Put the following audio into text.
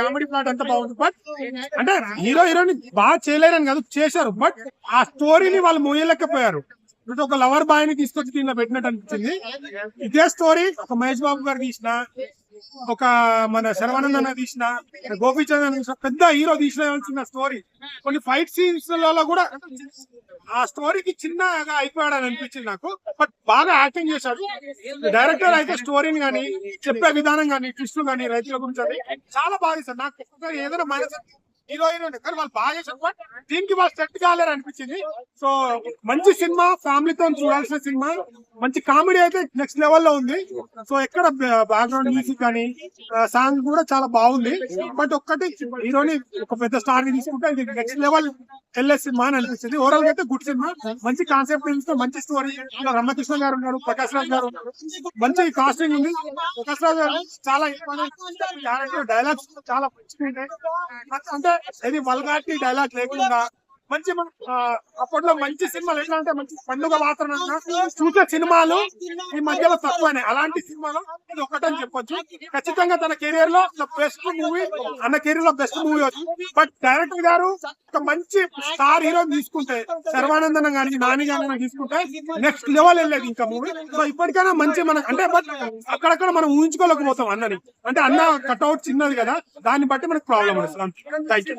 Comedy plot అంతా బాగుంది. But అంటే హీరో హీరోని బాగా చేయలేరని కాదు చేశారు. బట్ ఆ స్టోరీని వాళ్ళు మోయలేకపోయారు ఇప్పుడు ఒక లవర్ బాయ్ని తీసుకొచ్చి దీనిలో పెట్టినట్టు అనిపించింది. ఇదే స్టోరీ ఒక మహేష్ బాబు గారు తీసిన ఒక మన శరవణందన్ అన్న తీసిన గోపీచంద్ పెద్ద హీరో తీసిన స్టోరీ. కొన్ని ఫైట్ సీన్స్లలో కూడా ఆ స్టోరీకి చిన్నగా అయిపోయాడని అనిపించింది నాకు. బట్ బాగా యాక్టింగ్ చేశాడు. డైరెక్టర్ అయితే స్టోరీని కానీ చెప్పే విధానం కానీ ట్విస్ట్ కానీ రైతుల గురించి అని చాలా బాగా చేశారు నాకు ఒక్కొక్కసారి ఏదైనా మైనస్ హీరో హీరోయిన్ కానీ వాళ్ళు బాగా చేశారు. బట్ దీనికి వాళ్ళు సెట్ కాలేరు అనిపించింది. సో మంచి సినిమా ఫ్యామిలీతో చూడాల్సిన సినిమా. మంచి కామెడీ అయితే నెక్స్ట్ లెవెల్లో ఉంది. సో ఎక్కడ బ్యాక్గ్రౌండ్ మ్యూజిక్ కానీ సాంగ్ కూడా చాలా బాగుంది. బట్ ఒక్కటి హీరోని ఒక పెద్ద స్టార్ని తీసుకుంటే ఇది నెక్స్ట్ లెవెల్ వెళ్ళే సినిమా అని అనిపిస్తుంది. ఓవరాల్గా అయితే గుడ్ సినిమా మంచి కాన్సెప్ట్ తీసుకుంటే మంచి స్టోరీ రమకృష్ణ గారు ఉన్నారు ప్రకాష్ రాజ్ గారు. మంచి కాస్టింగ్ ఉంది. ప్రకాష్ రాజ్ గారు చాలా క్యారెక్టర్ డైలాగ్స్ చాలా మంచిగా అంటే ఇది వల్గాటి డైలాగ్ లేకుండా మంచి అప్పట్లో మంచి సినిమాలు ఎట్లా అంటే మంచి పండుగ వాతావరణంగా చూసే సినిమాలు ఈ మధ్యలో తక్కువనే. అలాంటి సినిమాలు ఇది ఒకటని చెప్పొచ్చు. ఖచ్చితంగా తన కెరియర్లో బెస్ట్ మూవీ అన్న కెరీర్లో బెస్ట్ మూవీ బట్ డైరెక్టర్ గారు ఒక మంచి స్టార్ హీరో తీసుకుంటే శర్వానందనం కానీ నాని కానీ తీసుకుంటే నెక్స్ట్ లెవెల్ వెళ్ళేది ఇంకా మూవీ సో ఇప్పటికైనా మంచి మన అంటే బట్ అక్కడక్కడ మనం ఊహించుకోలేకపోతాం అన్నని. అంటే అన్న కట్అవుట్ చిన్నది కదా దాన్ని బట్టి మనకు ప్రాబ్లం వస్తుంది. Thank you